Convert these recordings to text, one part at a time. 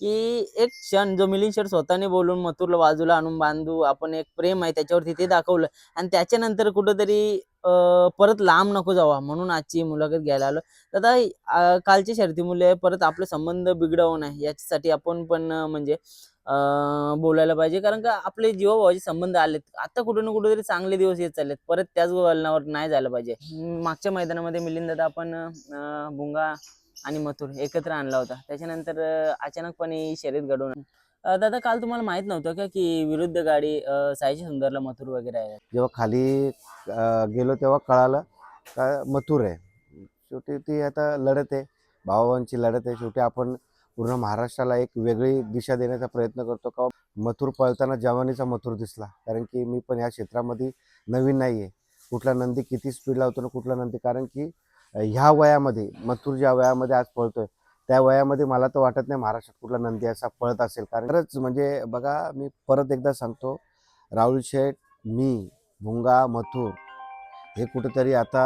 की एक क्षण जो मिलिंद शेठ स्वतःने बोलून मथुरला बाजूला आणून बांधू आपण एक प्रेम आहे त्याच्यावरती ते दाखवलं. आणि त्याच्यानंतर कुठंतरी परत लांब नको जावा म्हणून आजची मुलाखत घ्यायला आलो. दादा कालची शर्ती मुले परत आपले संबंध बिघडवू नये याच्यासाठी आपण पण म्हणजे बोलायला पाहिजे. कारण का आपले जीवाभावाचे संबंध आलेत. आता कुठे ना कुठेतरी चांगले दिवस येत चाललेत. परत त्याच वळणावर नाही झालं पाहिजे. मागच्या मैदानामध्ये मिलिंद दादा आपण अं, भुंगा आणि मथुर एकत्र आणला होता. त्याच्यानंतर अचानकपणे शर्यत घडवून दादा काल तुम्हाला माहीत नव्हतं का की विरुद्ध गाडी सायजी सुंदरला मथुर वगैरे आहे? जेव्हा खाली गेलो तेव्हा कळालं का मथुर आहे. शेवटी ती आता लढत आहे. भावाभावांची लढत आहे. शेवटी आपण पूर्ण महाराष्ट्राला एक वेगळी दिशा देण्याचा प्रयत्न करतो का मथुर पळताना जवानीचा मथुर दिसला. कारण की मी पण ह्या क्षेत्रामध्ये नवीन नाही आहे कुठला नंदी किती स्पीड लावतो ना कुठला नंदी. कारण की ह्या वयामध्ये मथुर ज्या वयामध्ये आज पळतोय त्या वयामध्ये मला तर वाटत नाही महाराष्ट्रात कुठला नंदी असा पळत असेल. कारण खरंच म्हणजे बघा मी परत एकदा सांगतो राहुल शेठ मी भुंगा मथुर हे कुठंतरी आता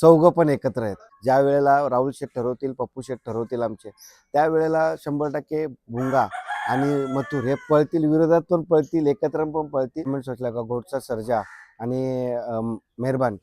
चौघं पण एकत्र आहेत. ज्या वेळेला राहुल शेठ ठरवतील पप्पू शेठ ठरवतील आमचे त्यावेळेला शंभर टक्के भुंगा आणि मथुर हे पळतील विरोधात पण पळतील एकत्र पण पळतील. सोचला का घोटचा सर्जा आणि मेहरबान.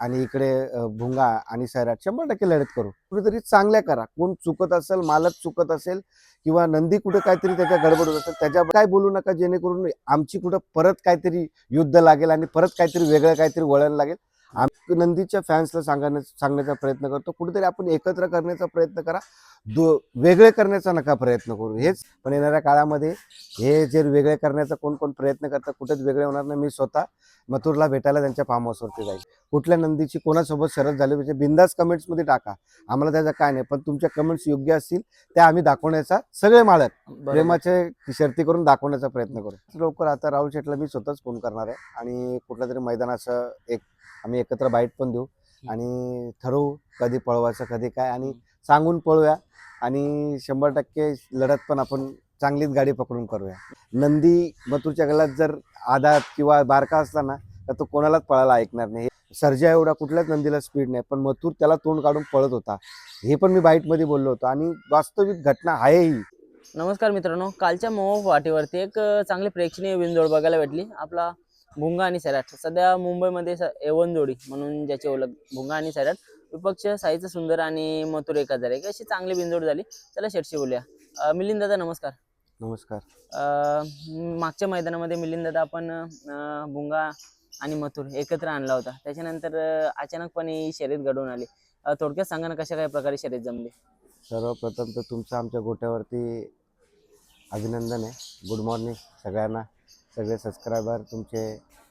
आणि इकडे भुंगा आणि सैराट शंभर टक्के लढत करू. कुठेतरी चांगल्या करा. कोण चुकत असेल मालक चुकत असेल किंवा नंदी कुठे काहीतरी त्याच्या गडबड होत असेल त्याच्या काय बोलू नका जेणेकरून आमची कुठं परत काहीतरी युद्ध लागेल आणि परत काहीतरी वेगळं काहीतरी वळण लागेल. आम्ही नंदीच्या फॅन्सला सांगण्या सांगण्याचा प्रयत्न करतो. कुठेतरी आपण एकत्र करण्याचा प्रयत्न करा. दो वेगळे करण्याचा नका प्रयत्न करू. हेच पण येणाऱ्या काळामध्ये हे जे वेगळे करण्याचा कोण कोण प्रयत्न करतात कुठेच वेगळे होणार नाही. मी स्वतः मथुरला भेटायला त्यांच्या फार्म हाऊसवरती जाईल. कुठल्या नंदीची कोणासोबत शरद झाली म्हणजे बिंदास कमेंट्समध्ये टाका. आम्हाला त्याचा काय नाही पण तुमच्या कमेंट्स योग्य असतील त्या आम्ही दाखवण्याचा सगळे मालक. प्रेमाचे शर्ती करून दाखवण्याचा प्रयत्न करू. लवकर आता राहुल शेटला मी स्वतःच फोन करणार आहे. आणि कुठल्या तरी मैदानाचं एक आम्ही एकत्र बाईट पण देऊ. आणि ठरवू कधी पळवायचं कधी काय. आणि सांगून पळूया. आणि शंभर टक्के लढत पण आपण चांगलीच गाडी पकडून करूया. नंदी मथुरच्या गळ्यात जर आदात किंवा बारका असला ना तर तो कोणालाच पळायला ऐकणार नाही. सर्जा एवढा कुठल्याच नंदीला स्पीड नाही पण मथुर त्याला तोंड काढून पळत होता. हे पण मी बाईटमध्ये बोललो होतो. आणि वास्तविक घटना आहे ही नमस्कार मित्रांनो. कालच्या मोह वाटेवरती एक चांगली प्रेक्षणीय बिनजोड बघायला भेटली. आपला भुंगा आणि सैराट सध्या मुंबईमध्ये एवन जोडी म्हणून ज्याची ओळख भुंगा आणि सैराट विपक्ष साईचं सुंदर आणि मथुर एक हजार एक. अशी चांगली बिनजोड झाली. चला शेटशी बोलूया. मिलिंद दादा नमस्कार. नमस्कार. मागच्या मैदानामध्ये मिलिंद दादा आपण भुंगा आणि मथुर एकत्र आणला होता. त्याच्यानंतर अचानकपणे ही शर्यत घडवून आली. थोडक्यात सांगा ना कशा काय प्रकारे शर्यत जमली? सर्वप्रथम तर तुमचं आमच्या गोट्यावरती अभिनंदन आहे. गुड मॉर्निंग सगळ्यांना. सगळे सबस्क्रायबर तुमचे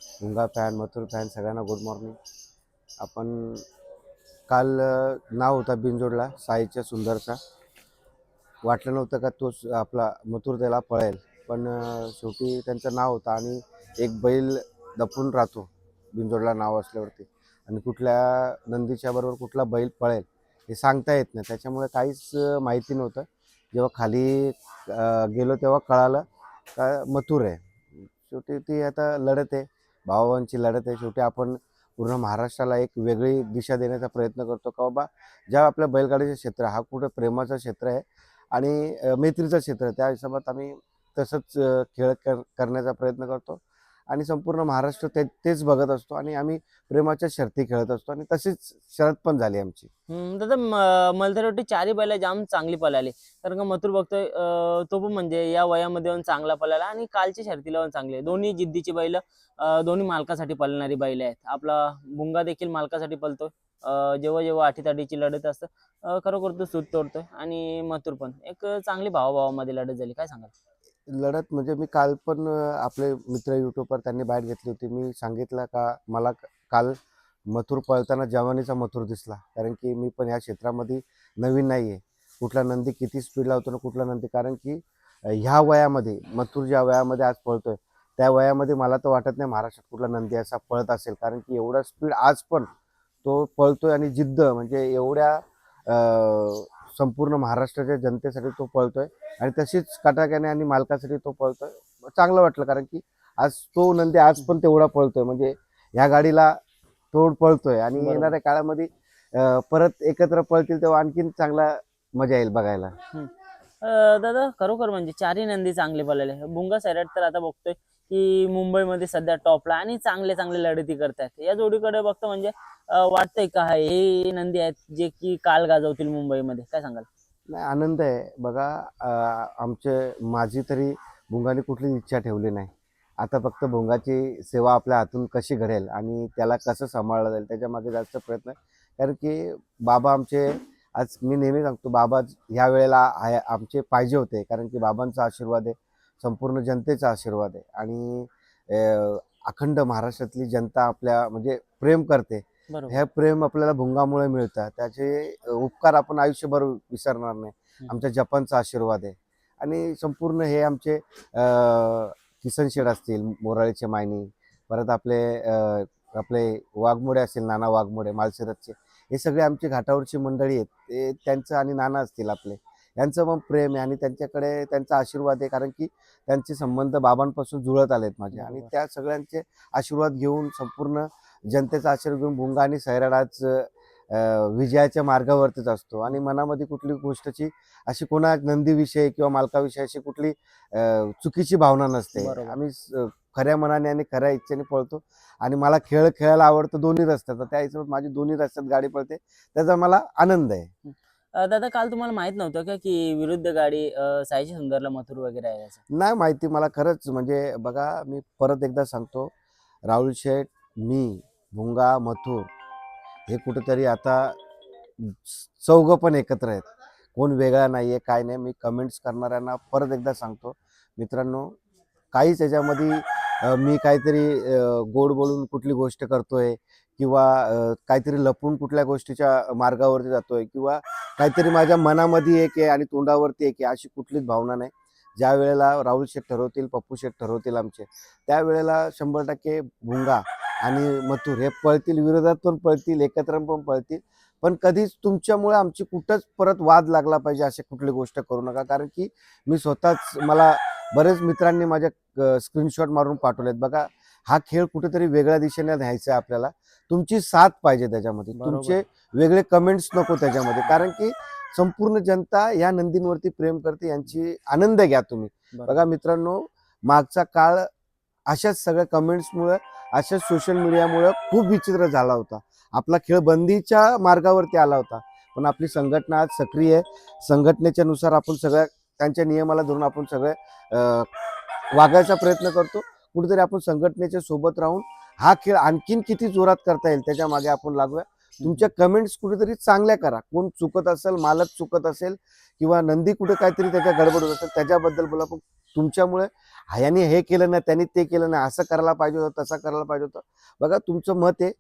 भुंगा फॅन मथुर फॅन सगळ्यांना गुड मॉर्निंग आपण काल नाव होता बिनजोडला साईच्या सुंदरचा. वाटलं नव्हतं का तोच आपला मथुर त्याला पळेल पण शेवटी त्यांचं नाव होतं आणि एक बैल दपून राहतो बिनजोडला नाव असल्यावरती. आणि कुठल्या नंदीच्या बरोबर कुठला बैल पळेल हे सांगता येत नाही. त्याच्यामुळे काहीच माहिती नव्हतं. जेव्हा खाली गेलो तेव्हा कळालं का मथुर आहे. शेवटी ती आता लढत आहे. भावाभावांची लढत आहे. शेवटी आपण पूर्ण महाराष्ट्राला एक वेगळी दिशा देण्याचा प्रयत्न करतो का बाबा? ज्या आपल्या बैलगाडीचं क्षेत्र हा कुठं प्रेमाचं क्षेत्र आहे आणि मैत्रीचं क्षेत्र आहे त्या हिशोबात आम्ही तसंच खेळ कर करण्याचा प्रयत्न करतो. आणि संपूर्ण महाराष्ट्र ते तेच बघत असतो आणि आम्ही प्रेमाच्या शर्ती खेळत असतो आणि तशीच शरत पण झाली आमची. दादा मला तर चारही बैला जाम चांगली पळाली. कारण का मथुर बघतोय तो पण म्हणजे या वयामध्ये पण चांगला पळाला आणि कालच्या शर्तीला पण चांगले दोन्ही जिद्दीची बैल दोन्ही मालकासाठी पळणारी बैल आहेत. आपला भुंगा देखील मालकासाठी पळतोय. जेव्हा जेव्हा आठीताडीची लढत असतं खरोखर तो सूत तोडतोय आणि मथुर पण. एक चांगली भावाभावामध्ये लढत झाली. काय सांगाल? लढत म्हणजे मी काल पण आपले मित्र युट्यूबवर त्यांनी बाहेर घेतली होती. मी सांगितलं का मला काल मथुर पळताना जवानीचा मथुर दिसला. कारण की मी पण या क्षेत्रामध्ये नवीन नाही आहे कुठला नंदी किती स्पीड लावतो ना कुठला नंदी. कारण की ह्या वयामध्ये मथुर ज्या वयामध्ये आज पळतोय त्या वयामध्ये मला तर वाटत नाही महाराष्ट्रात कुठला नंदी असा पळत असेल. कारण की एवढा स्पीड आज पण तो पळतोय आणि जिद्द म्हणजे एवढ्या संपूर्ण महाराष्ट्राच्या जनतेसाठी तो पळतोय आणि तशीच कटाक्याने आणि मालकासाठी तो पळतोय. चांगलं वाटलं कारण की आज तो नंदी आज पण तेवढा पळतोय. म्हणजे ह्या गाडीला तोड पळतोय आणि. येणाऱ्या काळामध्ये परत एकत्र पळतील तेव्हा आणखीन चांगला मजा येईल बघायला. दादा खरोखर म्हणजे चारही नंदी चांगले पळाले. भुंगा सैराट तर आता बघतोय. की मुंबईमध्ये सध्या टॉपला आणि चांगले चांगले लढती करतात या जोडीकडे बघतो म्हणजे वाटतंय का? हे नंदी आहेत जे की काल गाजवतील मुंबईमध्ये. काय सांगाल? नाही आनंद आहे. बघा आमचे माझी तरी भुंगाने कुठली इच्छा ठेवली नाही. आता फक्त भुंगाची सेवा आपल्या हातून कशी घडेल आणि त्याला कसं सांभाळलं जाईल त्याच्यामागे जास्त प्रयत्न आहे. कारण की बाबा आमचे आज मी नेहमी सांगतो बाबा ह्या वेळेला आमचे पाहिजे होते. कारण की बाबांचा आशीर्वाद आहे. संपूर्ण जनतेचा आशीर्वाद आहे. आणि अखंड महाराष्ट्रातली जनता आपल्या म्हणजे प्रेम करते. हे प्रेम आपल्याला भुंगामुळे मिळतं त्याचे उपकार आपण आयुष्यभर विसरणार नाही. आमच्या जपानचा आशीर्वाद आहे. आणि संपूर्ण हे आमचे किसन शेड असतील मोराळीचे मायनी परत आपले आपले वाघमोडे असतील नाना वाघमोडे मालसिरतचे हे सगळे आमची घाटावरची मंडळी आहेत. ते त्यांचं आणि नाना असतील आपले. यांचं पण प्रेम आहे आणि त्यांच्याकडे त्यांचा आशीर्वाद आहे कारण की त्यांचे संबंध बाबांपासून जुळत आलेत माझे. आणि. त्या सगळ्यांचे आशीर्वाद घेऊन संपूर्ण जनतेचा आशीर्वाद घेऊन भुंगा आणि अं, विजयाच्या मार्गावरतीच असतो. आणि मनामध्ये कुठली गोष्टची अशी कोणा नंदीविषयी किंवा मालकाविषयी अशी कुठली चुकीची भावना नसते. आम्ही खऱ्या मनाने आणि खऱ्या इच्छेने पळतो. आणि मला खेळ खेळायला आवडतं दोन्ही रस्त्यात. तर त्या हिशोबात माझी दोन्ही रस्त्यात गाडी पळते. त्याचा मला आनंद आहे. दादा काल तुम्हाला माहीत नव्हतं का की विरुद्ध गाडी साईजी सुंदरला मथुर वगैरे आहे असं? नाही माहिती मला खरंच म्हणजे बघा मी परत एकदा सांगतो. राहुल शेठ मी भुंगा मथुर हे कुठंतरी आता चौघं पण एकत्र आहेत. कोण वेगळा नाही आहे काय नाही मी कमेंट्स करणाऱ्यांना परत एकदा सांगतो. मित्रांनो काहीच याच्यामध्ये मी काहीतरी गोड बोलून कुठली गोष्ट करतोय किंवा काहीतरी लपून कुठल्या गोष्टीच्या मार्गावरती जातोय किंवा काहीतरी माझ्या मनामध्ये एक आहे आणि तोंडावरती एक आहे अशी कुठलीच भावना नाही. ज्या वेळेला राहुल शेठ ठरवतील पप्पू शेठ ठरवतील आमचे त्यावेळेला शंभर टक्के भुंगा आणि मथुर हे पळतील विरोधात पण पळतील एकत्र पण पळतील. पण कधीच तुमच्यामुळे आमची कुठंच परत वाद लागला पाहिजे अशी कुठली गोष्ट करू नका. कारण की मी स्वतःच मला बरेच मित्रांनी माझ्या स्क्रीनशॉट मारून पाठवलेत. बघा हा खेळ कुठेतरी वेगळ्या दिशेने न्यायचा आहे आपल्याला. तुमची साथ पाहिजे त्याच्यामध्ये. तुमचे वेगळे कमेंट्स नको त्याच्यामध्ये. कारण की संपूर्ण जनता या नंदींवरती प्रेम करते यांची आनंद घ्या तुम्ही. बघा मित्रांनो मागचा काळ अशाच सगळ्या कमेंट्समुळं अशाच सोशल मीडियामुळं खूप विचित्र झाला होता. आपला खेळ बंदीच्या मार्गावरती आला होता. पण आपली संघटना आज सक्रिय आहे. संघटनेच्या नुसार आपण सगळ्या त्यांच्या नियमाला धरून आपण सगळे वागायचा प्रयत्न करतो. कुठेतरी आपण संघटनेच्या सोबत राहून हा खेळ आणखीन किती जोरात करता येईल त्याच्यामागे आपण लागूया. तुमच्या कमेंट्स कुठेतरी चांगल्या करा. कोण चुकत असेल मालक चुकत असेल किंवा नंदी कुठे काहीतरी त्याच्या गडबड होत असेल त्याच्याबद्दल बोला. पण तुमच्यामुळे ह्याने हे केलं नाही त्यांनी ते केलं नाही असं करायला पाहिजे होतं तसं करायला पाहिजे होतं. बघा तुमचं मत आहे.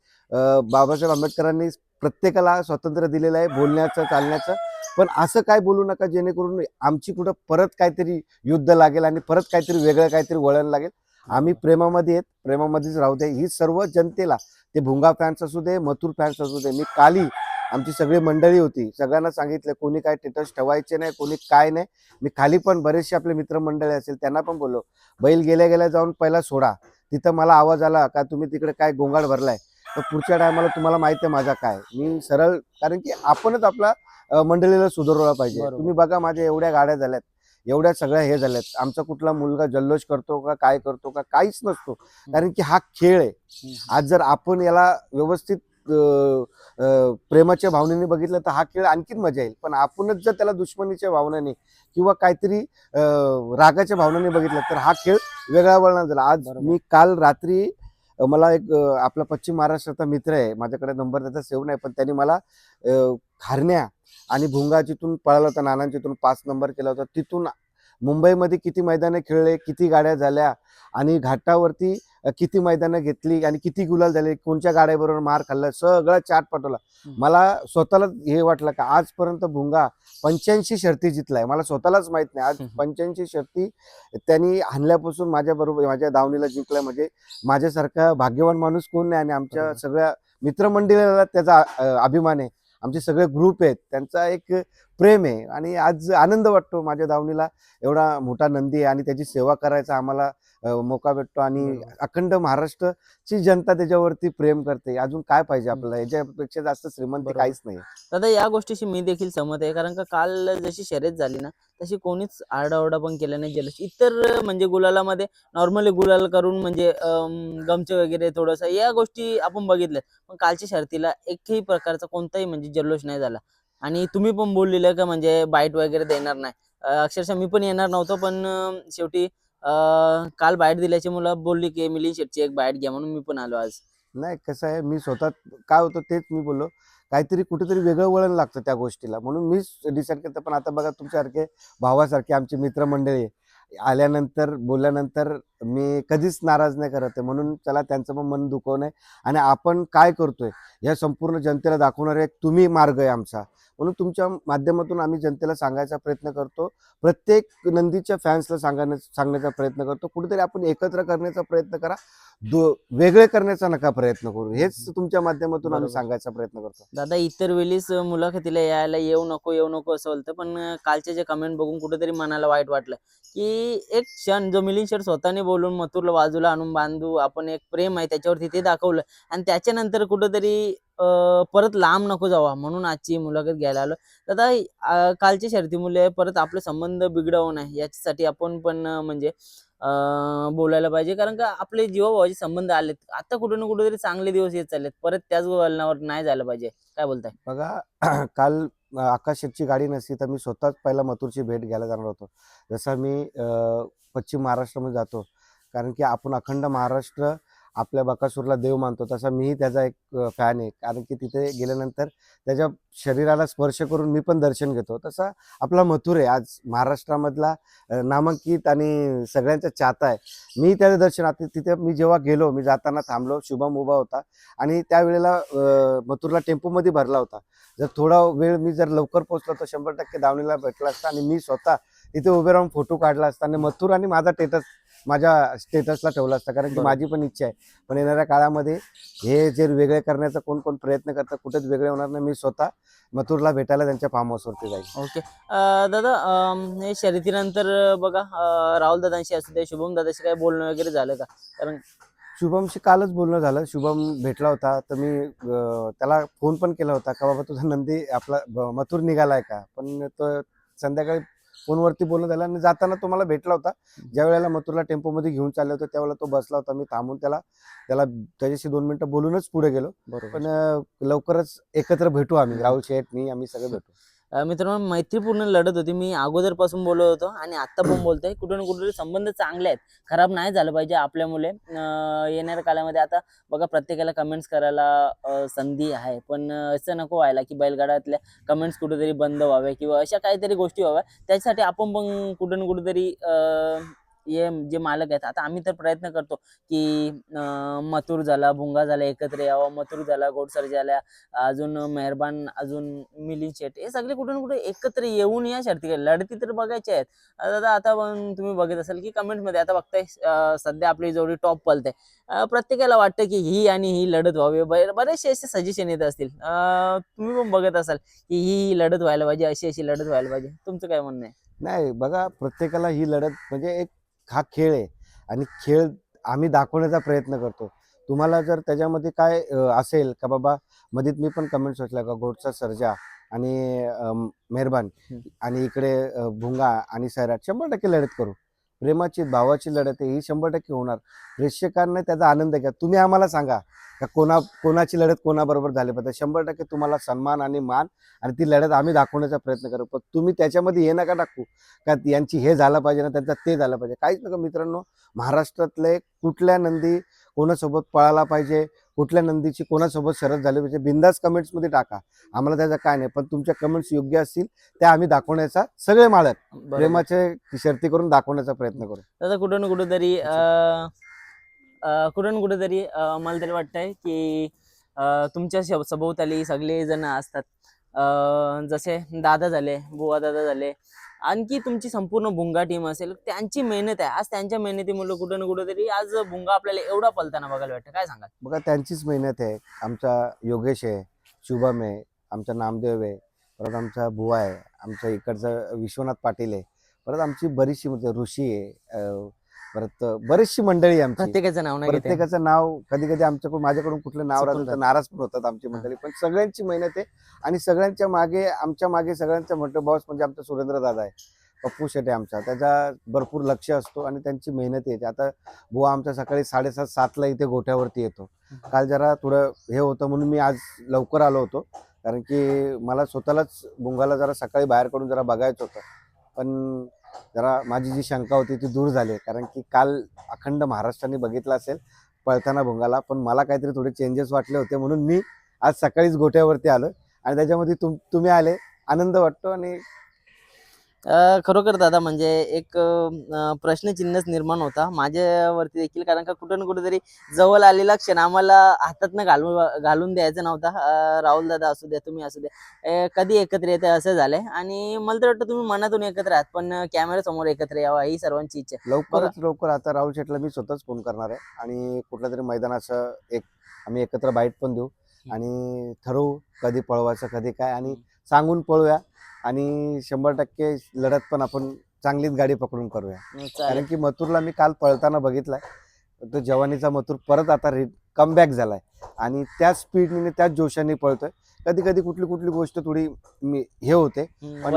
बाबासाहेब आंबेडकरांनी प्रत्येकाला स्वातंत्र्य दिलेलं आहे बोलण्याचं चालण्याचं. पण असं काय बोलू नका जेणेकरून आमची कुठं परत काहीतरी युद्ध लागेल आणि परत काहीतरी वेगळं काहीतरी वळण लागेल. आम्ही प्रेमामध्ये आहेत प्रेमामध्येच राहू दे. ही सर्व जनतेला ते भुंगा फॅन्स असू दे मथुर फॅन्स असू दे. मी काली आमची सगळी मंडळी होती. सगळ्यांना सांगितलं कोणी काय स्टेटस ठेवायचे नाही कोणी काय नाही. मी खाली पण बरेचसे आपले मित्रमंडळी असेल त्यांना पण बोललो बैल गेल्या गेल्या जाऊन पहिला सोडा. तिथं मला आवाज आला का तुम्ही तिकडे काय गोंगाट भरलाय? तर पुढच्या टायमाला तुम्हाला माहिती आहे माझा काय. मी सरळ कारण की आपणच आपला मंडळीला सुधारवला पाहिजे. तुम्ही बघा माझ्या एवढ्या गाड्या झाल्यात. एवढ्या सगळ्या हे झाल्यात. आमचा कुठला मुलगा जल्लोष करतो का काय करतो का काहीच नसतो. कारण की हा खेळ आहे. आज जर आपण याला व्यवस्थित प्रेमाच्या भावनेने बघितलं तर हा खेळ आणखीन मजा येईल. पण आपणच जर त्याला दुश्मनीच्या भावनेने किंवा काहीतरी रागाच्या भावनेने बघितलं तर हा खेळ वेगळा वळणार झाला. आज. मी काल रात्री मला एक आपला पश्चिम महाराष्ट्राचा मित्र आहे. माझ्याकडे नंबर त्याचा सेव्ह नाही पण त्यांनी मला खारण्या आणि भुंगा जिथून पळाला होता नानांच्या जिथून पाच नंबर केला होता. तिथून मुंबईमध्ये किती मैदाने खेळले किती गाड्या झाल्या आणि घाटावरती किती मैदानं घेतली आणि किती गुलाल झाले कोणत्या गाड्याबरोबर मार खाल्ला सगळं चाट पाठवला. मला स्वतःला हे वाटलं का आजपर्यंत भुंगा पंच्याऐंशी शर्ती जितलाय मला स्वतःलाच माहीत नाही आज. पंच्याऐंशी शर्ती त्यांनी हाणल्यापासून माझ्या बरोबर माझ्या दावणीला जिंकलाय म्हणजे माझ्यासारखा भाग्यवान माणूस कोण नाही आणि आमच्या. सगळ्या मित्रमंडळीला त्याचा अभिमान आहे आमचे सगळे ग्रुप आहेत त्यांचा एक प्रेम आहे. आणि आज आनंद वाटतो माझ्या दावणीला एवढा मोठा नंदी आहे आणि त्याची सेवा करायचा आम्हाला मौका भेटतो आणि. अखंड महाराष्ट्रची जनता त्याच्यावरती प्रेम करते. अजून काय पाहिजे. आपल्याला? याच्यापेक्षा जास्त श्रीमंती. काहीच नाही दादा या गोष्टीशी मी देखील सहमत आहे. कारण का काल जशी शर्यत झाली ना तशी कोणीच आरडाओरडा पण केला नाही जल्लोष इतर म्हणजे गुलालामध्ये नॉर्मली गुलाल करून म्हणजे गमचे वगैरे थोडंसं या गोष्टी आपण बघितल्या पण कालच्या शर्तीला एकही प्रकारचा कोणताही म्हणजे जल्लोष नाही झाला. आणि तुम्ही पण बोललेलं का म्हणजे बाईट वगैरे देणार नाही. अक्षरशः मी पण येणार नव्हतो पण शेवटी काल बाईट दिल्याची मला बोलली की मिलिंद शेटची एक बाईट घ्या म्हणून मी पण आलो आज. नाही कसं आहे मी स्वतः काय होतं तेच मी बोललो. काहीतरी कुठेतरी वेगळं वळण लागतं त्या गोष्टीला. म्हणून मी डिसाईड करतो पण आता बघा तुमच्यासारखे भावासारखे आमची मित्रमंडळी आल्यानंतर बोलल्यानंतर मी कधीच नाराज नाही करत आहे. म्हणून चला त्यांचं पण मन दुखवू नये. आणि आपण काय करतोय या संपूर्ण जनतेला दाखवणारे एक तुम्ही मार्ग आहे आमचा. म्हणून तुमच्या माध्यमातून आम्ही जनतेला सांगायचा प्रयत्न करतो. प्रत्येक नंदीच्या फॅन्सला सांगण्या सांगण्याचा प्रयत्न करतो. कुठेतरी आपण एकत्र करण्याचा प्रयत्न करा. दो वेगळे करण्याचा नका प्रयत्न करू. हेच तुमच्या माध्यमातून आम्ही. सांगायचा प्रयत्न करतो. दादा इतर वेळीच मुलाखतीला यायला येऊ नको येऊ नको असं बोलतं. पण कालचे जे कमेंट बघून कुठेतरी मनाला वाईट वाटलं की एक क्षण जो मिलिंद शेठ स्वतःने बोलून मथुरला बाजूला आणून बांधू आपण एक प्रेम आहे त्याच्यावरती ते दाखवलं. आणि त्याच्यानंतर कुठंतरी परत लांब नको जावा म्हणून आजची मुलाखत घ्यायला आलो. दादा कालची शर्ती मुले परत आपले संबंध बिघडवू नये याच्यासाठी आपण पण म्हणजे बोलायला पाहिजे. कारण का आपले जीवाभावाचे संबंध आलेत. आता कुठे ना कुठेतरी चांगले दिवस येत चाललेत. परत त्याच वळणावर नाही झालं पाहिजे. काय बोलताय? बघा काल आकाश शेटची गाडी नसती तर मी स्वतःच पहिला मथुरची भेट घ्यायला जाणार होतो. जसा मी अं, पश्चिम महाराष्ट्रामध्ये जातो कारण की आपण अखंड महाराष्ट्र आपल्या बकासूरला देव मानतो तसा मीही त्याचा एक फॅन आहे. कारण की तिथे गेल्यानंतर त्याच्या शरीराला स्पर्श करून मी पण दर्शन घेतो. तसा आपला मथुर आहे. आज महाराष्ट्रामधला नामांकित आणि सगळ्यांचा चाहता आहे. मी त्याचं दर्शन आता तिथे मी जेव्हा गेलो मी जाताना थांबलो शुभम उभा होता आणि त्यावेळेला मथुरला टेम्पोमध्ये भरला होता. जर थोडा वेळ मी जर लवकर पोहोचलो तर शंभर टक्के दावणीला भेटला असता आणि मी स्वतः तिथे उभे राहून फोटो काढला असता आणि मथुर आणि माझा टेटस माझ्या स्टेटसला ठेवला असता. कारण की. माझी पण इच्छा आहे. पण येणाऱ्या काळामध्ये हे जे वेगळे करण्याचा कोण कोण प्रयत्न करतात कुठेच वेगळे होणार नाही. मी स्वतः मथुरला भेटायला त्यांच्या फार्म हाऊसवरती जाईल ओके. दादा हे शर्यतीनंतर बघा राहुल दादांशी असू दे शुभम दादाशी काय बोलणं वगैरे झालं का? कारण शुभमशी कालच बोलणं झालं. शुभम भेटला होता तर मी त्याला फोन पण केला होता का बाबा तुझा नंदी आपला मथुर निघालाय का? पण तो संध्याकाळी फोनवरती बोलणं झालं आणि जाताना तो मला भेटला होता. ज्या वेळेला मथुरला टेम्पोमध्ये घेऊन चालले होते त्यावेळेला तो बसला होता. मी थांबून त्याला त्याला त्याच्याशी दोन मिनिटं बोलूनच पुढे गेलो. पण लवकरच एकत्र भेटू आम्ही. राहुल शेठ मी आम्ही सगळे भेटू. मित्रांनो मैत्रीपूर्ण लढत होती. मी अगोदरपासून बोलत होतो आणि आत्ता पण बोलतोय. कुठे ना कुठे संबंध चांगले आहेत. खराब नाही झालं पाहिजे आपल्यामुळे येणाऱ्या काळामध्ये आता बघा प्रत्येकाला कमेंट्स करायला संधी आहे. पण असं नको व्हायला की बैलगाड्यातल्या कमेंट्स कुठेतरी बंद व्हाव्या किंवा अशा काहीतरी गोष्टी व्हाव्या. त्याच्यासाठी आपण पण कुठे ना कुठेतरी अं, हे जे मालक आहेत आता आम्ही तर प्रयत्न करतो की मथुर झाला भुंगा झाला एकत्र यावं मथुर झाला गोडसर झाला अजून मेहरबान अजून मिलिंद शेट हे सगळे कुठे ना कुठे एकत्र येऊन या शर्तीकडे लढती तर बघायच्या आहेत. आता आता पण तुम्ही बघत असाल की कमेंटमध्ये आता बघताय सध्या आपली जेवढी टॉप पलते प्रत्येकाला वाटतं की ही आणि ही लढत व्हावी. बरेचसे असे सजेशन येत असतील. तुम्ही पण बघत असाल की ही ही लढत व्हायला पाहिजे अशी अशी लढत व्हायला पाहिजे. तुमचं काय म्हणणं आहे? नाही बघा प्रत्येकाला ही लढत म्हणजे एक हा खेळ आहे. आणि खेळ आम्ही दाखवण्याचा प्रयत्न करतो. तुम्हाला जर त्याच्यामध्ये काय असेल का बाबा मध्येच मी पण कमेंट्स वाचल्या का गोडचा सर्जा आणि मेहरबान. आणि इकडे भुंगा आणि सैराट. शंभर टक्के लढत करू. प्रेमाची भावाची लढत आहे ही शंभर टक्के होणार. प्रेक्षकांना त्याचा आनंद घ्या. तुम्ही आम्हाला सांगा का कोणा कोणाची लढत कोणाबरोबर झाली? पाहिजे शंभर टक्के तुम्हाला सन्मान आणि मान आणि ती लढत आम्ही दाखवण्याचा प्रयत्न करू. पण तुम्ही त्याच्यामध्ये हे नका टाकू का यांची हे झालं पाहिजे ना त्यांचा ते झालं पाहिजे. काहीच नका मित्रांनो महाराष्ट्रातले कुठल्या नंदी कोणासोबत पळाला पाहिजे? कुठल्या नंदीची कोणासोबत शरद झाली पाहिजे बिंदास कमेंट्समध्ये टाका. आम्हाला त्याचं काय नाही पण तुमच्या कमेंट्स योग्य असतील त्या आम्ही दाखवण्याचा सगळे मालक. प्रेमाचे शर्ती करून दाखवण्याचा प्रयत्न करू. आता कुठं ना कुठेतरी कुठं ना कुठेतरी मला तरी वाटतंय की तुमच्या सभोवताली सगळे जण असतात. अं, जसे दादा झाले बुवा दादा झाले आणखी तुमची संपूर्ण भुंगा टीम असेल त्यांची मेहनत आहे. आज त्यांच्या मेहनतीमुळे कुठं ना कुठंतरी आज भुंगा आपल्याला एवढा पलताना बघायला वाटतं. काय सांगाल? बघा त्यांचीच मेहनत आहे. आमचा योगेश आहे शुभम आहे आमचा नामदेव आहे परत आमचा बुवा आहे आमच्या इकडचा विश्वनाथ पाटील आहे परत आमची बरीचशी म्हणजे ऋषी आहे परत बरीचशी मंडळी आमची. प्रत्येकाचं नाव नाही घेते प्रत्येकाचं नाव कधी कधी आमच्याकडून माझ्याकडून कुठलं नाव राहिलं तर. नाराज पण होतात आमची मंडळी. पण सगळ्यांची मेहनत आहे आणि सगळ्यांच्या मागे आमच्या मागे सगळ्यांचा मोठं बॉस म्हणजे आमचा सुरेंद्र दादा आहे. पप्पू शेटे आमचा. त्याचा भरपूर लक्ष असतो आणि त्यांची मेहनत येते आता बुवा आमचा सकाळी साडेसात सातला इथे गोठ्यावरती येतो. काल जरा थोडं हे होतं म्हणून मी आज लवकर आलो होतो. कारण की मला स्वतःलाच बुंगाला जरा सकाळी बाहेर काढून जरा बघायचं होतं. पण जरा माझी जी शंका होती ती दूर झाली कारण की काल अखंड महाराष्ट्राने बघितलं असेल पळताना भुंगाला पण मला काहीतरी थोडे चेंजेस वाटले होते म्हणून मी आज सकाळीच गोट्यावरती आलो आणि त्याच्यामध्ये तुम तुम्ही आले आनंद वाटतो आणि खरोखर दादा म्हणजे एक प्रश्नचिन्हच निर्माण होता. माझ्यावरती देखील कारण का कुठं ना कुठेतरी जवळ आलेला क्षण आम्हाला हातातनं घालून घालून द्यायचा नव्हता. राहुल दादा असू द्या तुम्ही असू द्या. कधी एकत्र येते असं झालंय. आणि मला तर वाटतं तुम्ही मनातून एकत्र आहात पण कॅमेरा समोर एकत्र यावा ही सर्वांची इच्छा. आहे. लवकरच लवकर आता राहुल शेटला मी स्वतःच फोन करणार आहे. आणि कुठल्या तरी मैदानाचं एक आम्ही एकत्र बाईट पण देऊ. आणि ठरवू कधी पळवायचं कधी काय. आणि सांगून पळूया. आणि शंभर टक्के लढत पण आपण चांगलीच गाडी पकडून करूया. कारण की मथुरला मी काल पळताना बघितलाय. तो जवानीचा मथुर परत आता रि कमबॅक झालाय. आणि त्याच स्पीडने त्याच जोशाने पळतोय. कधी कधी कुठली कुठली गोष्ट थोडी मी हे होते. पण.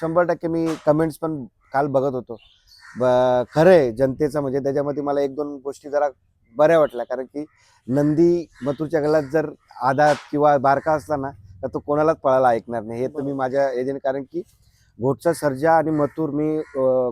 शंभर टक्के मी कमेंट्स पण काल बघत होतो. ब- खरं आहे जनतेचं म्हणजे त्याच्यामध्ये मला एक दोन गोष्टी जरा बऱ्या वाटल्या. कारण की नंदी मथुरच्या गळ्यात जर आदात किंवा बारका असला ना तर तो कोणालाच पळायला ऐकणार नाही. हे तर मी माझ्या एजंट कारण की घोटचा सर्जा आणि मथुर मी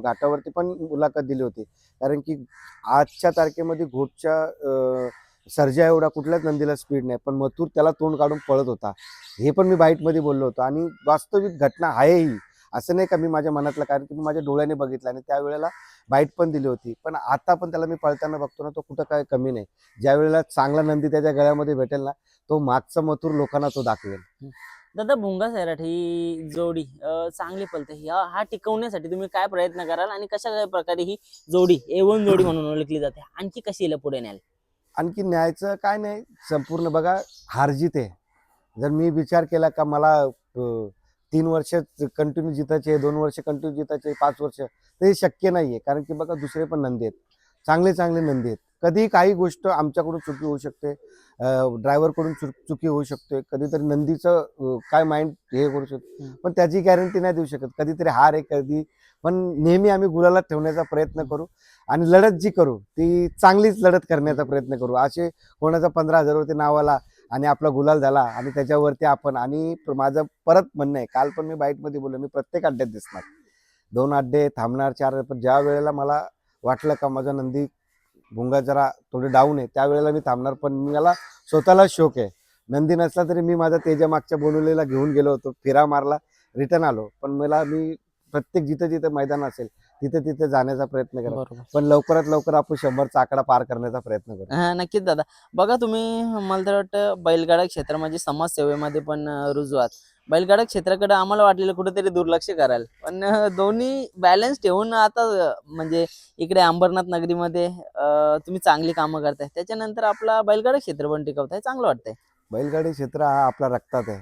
घाटावरती पण मुलाखत दिली होती. कारण की आजच्या तारखेमध्ये घोटच्या सर्जा एवढा कुठल्याच नंदीला स्पीड नाही पण मथुर त्याला तोंड काढून पळत होता. हे पण मी बाईटमध्ये बोललो होतो. आणि वास्तविक घटना आहे ही असं नाही का मी माझ्या मनातलं कारण की मी माझ्या डोळ्याने बघितलं आणि त्यावेळेला बाईट पण दिली होती. पण आता पण त्याला मी पळताना बघतो ना तो कुठं काय कमी नाही. ज्या वेळेला चांगला नंदी त्याच्या गळ्यामध्ये भेटेल ना तो मागचा मथुर लोकांना तो दाखवेल. दादा भुंगा सैराट ही जोडी चांगली पलते ह्या हा टिकवण्यासाठी तुम्ही काय प्रयत्न कराल आणि कशा प्रकारे ही जोडी एवन जोडी म्हणून ओळखली जाते? आणखी कशी हिला पुढे न्याल? आणखी न्यायचं काय नाही संपूर्ण बघा हारजीत आहे जर मी विचार केला का मला तीन वर्ष कंटिन्यू जितायचे दोन वर्ष कंटिन्यू जितायचे पाच वर्ष. तर हे शक्य नाही आहे कारण की बघा दुसरे पण नंदी आहेत. चांगले चांगले नंदी आहेत. कधी काही गोष्ट आमच्याकडून चुकी होऊ शकते. ड्रायव्हरकडून चुक चुकी होऊ शकते. कधीतरी नंदीचं काय माइंड हे करू शकतो. पण त्याची गॅरंटी नाही देऊ शकत. कधीतरी हार आहे कधी. पण नेहमी आम्ही गुलाला ठेवण्याचा प्रयत्न करू. आणि लढत जी करू ती चांगलीच लढत करण्याचा प्रयत्न करू. असे कोणाचा पंधरा हजारवरती नाव आला आणि आपला गुलाल झाला आणि त्याच्यावरती आपण आणि माझं परत म्हणणं आहे काल पण मी बाईटमध्ये बोललो मी प्रत्येक अड्ड्यात दिसणार. दोन अड्डे थांबणार चार पण ज्या वेळेला मला वाटलं का माझा नंदी भुंगा जरा थोडे डाऊन आहे त्यावेळेला मी थांबणार पण मला स्वतःला शोक आहे. नंदी नसला तरी मी माझा तेजा मागच्या घेऊन गेलो होतो फिरा मारला रिटर्न आलो. पण मला मी प्रत्येक जिथं जिथं मैदान असेल तिथे तिथे जाण्याचा प्रयत्न करा बरोबर. पण लवकरात लवकर आपण शंभरचा आकडा पार करण्याचा प्रयत्न करू. हा, नक्कीच दादा. बघा तुम्ही मला तर वाटतं बैलगाडा क्षेत्र म्हणजे समाजसेवेमध्ये पण अं, रुजू आहात. बैलगाडा क्षेत्राकडे आम्हाला वाटलेलं कुठेतरी दुर्लक्ष कराल. पण अं, दोन्ही बॅलन्स ठेवून आता अं, म्हणजे इकडे अंबरनाथ नगरीमध्ये अं, तुम्ही चांगली कामं करताय. त्याच्यानंतर आपला बैलगाडा क्षेत्र पण टिकवताय. चांगलं वाटतंय. बैलगाडी क्षेत्र हा आपला रक्तात आहे.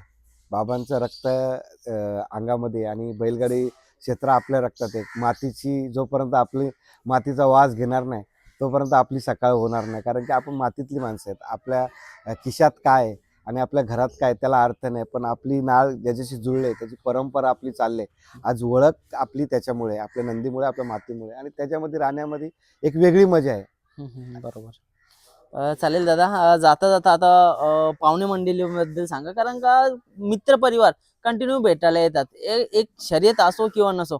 बाबांचं रक्त अं, अंगामध्ये आणि बैलगाडी क्षेत्र आपल्या रक्तात आहे. मातीची जोपर्यंत आपली मातीचा वास घेणार नाही तोपर्यंत आपली सकाळ होणार नाही. कारण की आपण मातीतली माणसं आहेत. आपल्या खिशात काय आहे आणि आपल्या घरात काय त्याला अर्थ नाही. पण आपली नाळ ज्याच्याशी जुळले त्याची परंपरा आपली चालले आज ओळख आपली त्याच्यामुळे आपल्या नंदीमुळे आपल्या मातीमुळे आणि त्याच्यामध्ये राहण्यामध्ये एक वेगळी मजा आहे. बरोबर. चालेल दादा. जाता जाता आता पाहुणे मंडळीबद्दल सांगा. कारण का मित्र परिवार कंटिन्यू भेटायला येतात. ए- एक शर्यत असो किंवा नसो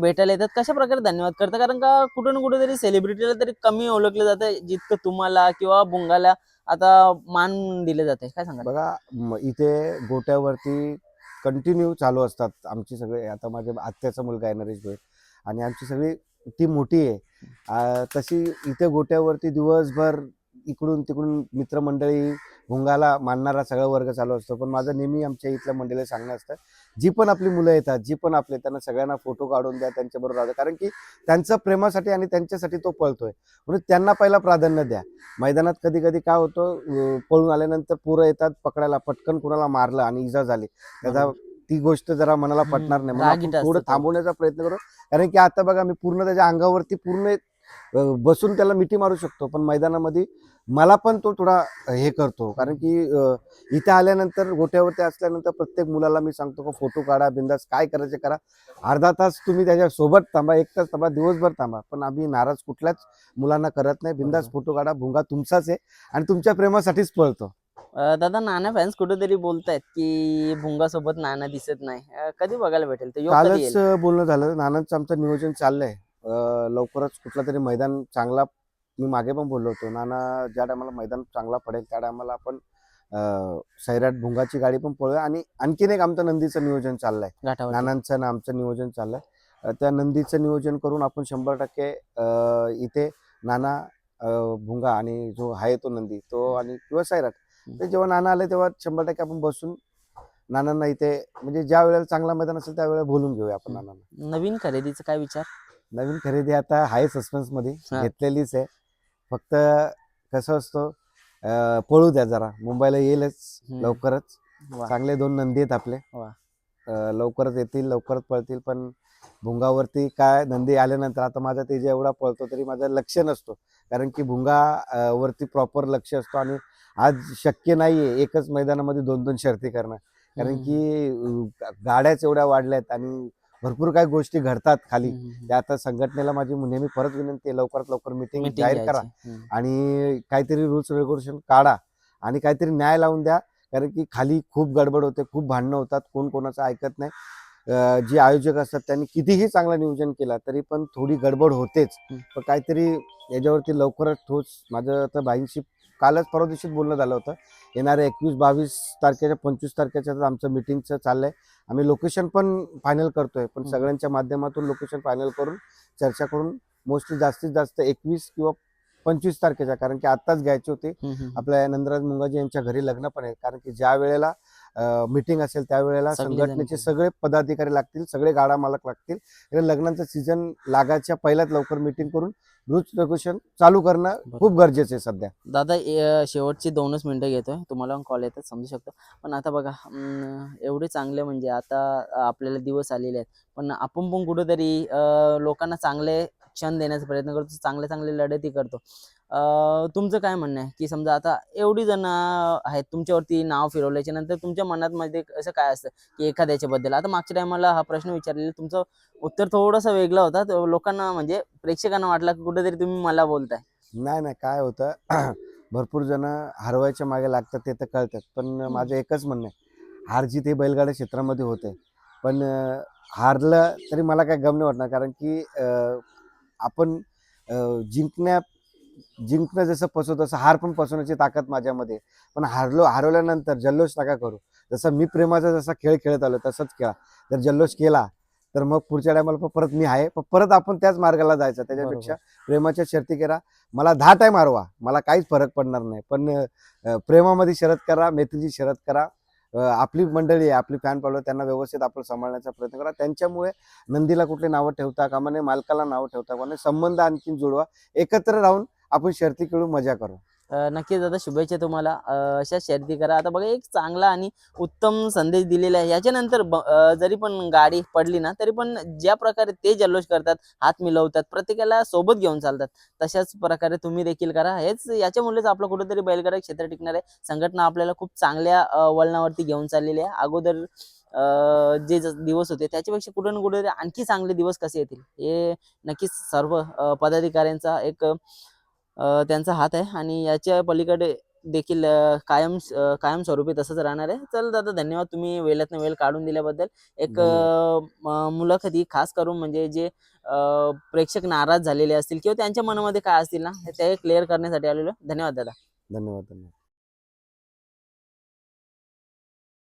भेटायला येतात. कशा प्रकारे धन्यवाद करता? कारण का कुठं ना कुठेतरी सेलिब्रिटीला तरी कमी ओळखलं जातं जितकं तुम्हाला किंवा बुंगाला आता मान दिले जाते काय सांगा बघा इथे गोट्यावरती कंटिन्यू चालू असतात आमची सगळे. आता माझ्या आत्याचा मुलगा आहे नरेश भाई. आणि आमची सगळी ती मोठी आहे. तशी इथे गोट्यावरती दिवसभर इकडून तिकडून मित्रमंडळी भुंगाला मानणारा सगळा वर्ग चालू असतो. पण माझं नेहमी आमच्या इथल्या मंडळीला सांगणं असतं जी पण आपली मुलं येतात जी पण आपले त्यांना सगळ्यांना फोटो काढून द्या त्यांच्याबरोबर राहू द्या. कारण की त्यांचं प्रेमासाठी आणि त्यांच्यासाठी तो पळतोय. म्हणून त्यांना पहिला प्राधान्य द्या. मैदानात कधी कधी काय होतं पळून आल्यानंतर पुरं येतात पकडायला पटकन कुणाला मारलं आणि इजा झाली. त्याचा ती गोष्ट जरा मनाला पटणार नाही. थोडं. थांबवण्याचा प्रयत्न करू. कारण की आता बघा मी पूर्ण त्याच्या अंगावरती पूर्ण बसून त्याला मिठी मारू शकतो. पण मैदानामध्ये मला पण तो थोडा हे करतो. कारण की इथे आल्यानंतर गोट्यावरती असल्यानंतर प्रत्येक मुलाला मी सांगतो का फोटो काढा बिंदास काय करायचे करा. अर्धा तास तुम्ही त्याच्या सोबत थांबा एक तास थांबा दिवसभर थांबा. पण आम्ही नाराज कुठल्याच मुलांना करत नाही. बिंदास. फोटो काढा भुंगा तुमचाच आहे आणि तुमच्या प्रेमासाठीच पळतो. दादा नाना फॅन्स कुठेतरी बोलतायत की भुंगा सोबत नाना दिसत नाही. कधी बघायला भेटेल? कालच बोलणं झालं. नानांचं आमचं नियोजन चाललंय. लवकरच कुठला तरी मैदान चांगला मी मागे पण बोललो होतो नाना ज्या टायमाला मैदान चांगला पडेल त्या टायमाला आपण सैराट भुंगाची गाडी पण पळूया आणि आणखीन एक आमचं नंदीचं नियोजन चाललंय. नानांचं आणि आमचं नियोजन चाललंय. त्या नंदीचं नियोजन करून आपण शंभर टक्के इथे नाना भुंगा आणि जो आहे तो नंदी तो आणि किंवा सैराट ते जेव्हा नाना आले तेव्हा शंभर टक्के आपण बसून नानांना इथे म्हणजे ज्या वेळेला चांगला मैदान असेल त्यावेळेला बोलून घेऊया आपण. नानांना. नवीन खरेदीचा काय विचार? नवीन खरेदी आता आहे सस्पेन्समध्ये हा. घेतलेलीच आहे फक्त कसं असतो पळू द्या जरा मुंबईला येईलच. लवकरच. चांगले दोन नंदी आहेत आपले लवकरच येतील लवकरच पळतील पण भुंगावरती काय नंदी आल्यानंतर आता माझा ते एवढा पळतो तरी माझं लक्ष नसतो कारण की भुंगा वरती प्रॉपर लक्ष असतो आणि आज शक्य नाहीये एकच मैदानामध्ये दोन दोन शर्ती करणं कारण. की गाड्याच एवढ्या वाढल्यात आणि भरपूर काही गोष्टी घडतात खाली. त्या आता संघटनेला माझी नेहमी परत विनंती आहे लवकरात लवकर मिटिंग जाहीर करा. आणि काहीतरी रूल्स रेग्युलेशन काढा आणि काहीतरी न्याय लावून द्या. कारण की खाली खूप गडबड होते खूप भांडणं होतात कोण कोणाचं ऐकत नाही. जे आयोजक असतात त्यांनी कितीही चांगलं नियोजन केलं तरी पण थोडी गडबड होतेच. पण काहीतरी याच्यावरती लवकरच ठोस माझं तर बाईंशी कालच परवा दिवशीच बोलणं झालं होतं येणाऱ्या एकवीस बावीस तारखेच्या पंचवीस तारखेच्या तर आमचं मिटिंगचं चाललंय आम्ही लोकेशन पण फायनल करतोय पण. सगळ्यांच्या माध्यमातून लोकेशन फायनल करून चर्चा करून मोस्टली जास्तीत जास्त एकवीस किंवा पंचवीस तारखेच्या कारण की आत्ताच घ्यायची होती. आपल्या नंदराज मुंगाजी यांच्या घरी लग्न पण आहे कारण की ज्या वेळेला मिटिंग असेल त्यावेळेला संघटनेचे. सगळे पदाधिकारी लागतील सगळे गाडा मालक लागतील. लग्नाचं सीझन लागायच्या पहिल्याच लवकर मिटिंग करून रूल्स रेग्युलेशन चालू करणं. खूप गरजेचं आहे सध्या. दादा शेवटची दोनच मिनिटं घेतोय. तुम्हाला कॉल येतात समजू शकतो. पण आता बघा एवढे चांगले म्हणजे आता आपल्याला दिवस आलेले आहेत. पण आपण पण कुठेतरी लोकांना चांगले क्षण देण्याचा प्रयत्न करतो चांगले चांगले लढती करतो. तुमचं काय म्हणणं आहे? की समजा आता एवढी जण आहेत तुमच्यावरती नाव फिरवल्याच्या नंतर तुमच्या मनात मध्ये असं काय असतं की एखाद्याच्या बद्दल? आता मागच्या टायमाला हा प्रश्न विचारलेला तुमचं उत्तर थोडासा वेगळा होता. तो लोकांना म्हणजे प्रेक्षकांना वाटला की कुठेतरी तुम्ही मला बोलताय. नाही नाही काय होतं भरपूर जण हरवायच्या मागे लागतात ते तर कळतात. पण माझं एकच म्हणणं आहे हार जीत हे बैलगाड्या क्षेत्रामध्ये होते. पण हारलं तरी मला काय गम नाही वाटणार कारण की आपण जिंकण्या जिंकणं जसं पसवतो तसं हार पण पसवण्याची ताकद माझ्यामध्ये. पण हारलो हरवल्यानंतर जल्लोष नका करू. जसं मी प्रेमाचा जसा खेळ खेळत आलो तसंच खेळा. जर जल्लोष केला तर मग पुढच्या टायमाला परत मी आहे. पण परत आपण त्याच मार्गाला जायचं त्याच्यापेक्षा प्रेमाच्या शर्ती करा. मला दहा टाइम हरवा मला काहीच फरक पडणार नाही. पण प्रेमामध्ये शरद करा मैत्रीची शरद करा. आपली मंडळी आहे आपली फॅन फॉलोअर त्यांना व्यवस्थित आपण सांभाळण्याचा प्रयत्न करा. त्यांच्यामुळे नंदीला कुठले नावं ठेवता कामा नये मालकाला नावं ठेवता कामा नये संबंध आणखीन जुळवा. एकत्र राहून आपण शर्ती खेळून मजा करू. नक्कीच दादा शुभेच्छा तुम्हाला. अशा शर्यती करा. आता बघा एक चांगला आणि उत्तम संदेश दिलेला आहे. याच्यानंतर जरी पण गाडी पडली ना तरी पण ज्या प्रकारे ते जल्लोष करतात हात मिळवतात प्रत्येकाला सोबत घेऊन चालतात तशाच प्रकारे तुम्ही देखील करा. हेच याच्यामुळेच आपलं कुठेतरी बैलगाडा क्षेत्र टिकणार आहे. संघटना आपल्याला खूप चांगल्या वळणावरती घेऊन चाललेली आहे. अगोदर जे दिवस होते त्याच्यापेक्षा कुठे ना कुठे आणखी चांगले दिवस कसे येतील? हे नक्कीच सर्व पदाधिकाऱ्यांचा एक त्यांचा हात आहे आणि याच्या पलीकडे देखील कायम कायम स्वरूपी कायमस्वरूपी तसंच राहणार आहे. चल दादा धन्यवाद. तुम्ही वेळात वेळ काढून दिल्याबद्दल. एक मुलाखत ही मुलाखती खास करून म्हणजे जे प्रेक्षक नाराज झालेले असतील किंवा त्यांच्या मनामध्ये काय असतील ना ते क्लिअर करण्यासाठी आलेलो धन्यवाद दादा. धन्यवाद धन्यवाद.